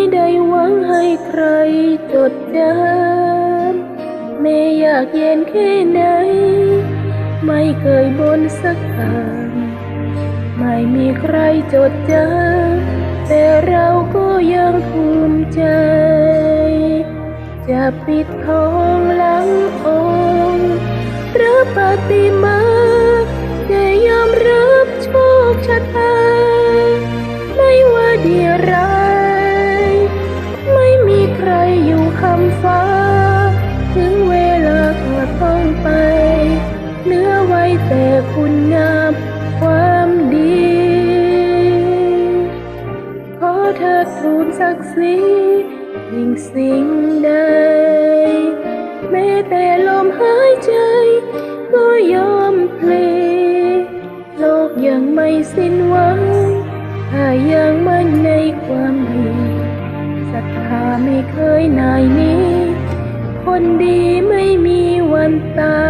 ไม่ได้หวังให้ใครจดจำไม่อยากเย็นแค่ไหน ไม่เคยบนสักคำไม่มีใครจดจำแต่เราก็ยังภูมิใจ จะปิดทองหลังองค์พระปฏิมาจะยอมรับโชคชะตา ยิ่งสิ่งใดแม้แต่ลมหายใจ ก็ยอมเพลงโลกยังไม่สิ้นหวังถ้ายังมั่นในความดีศรัทธาไม่เคยนายหนี้ คนดีไม่มีวันตาย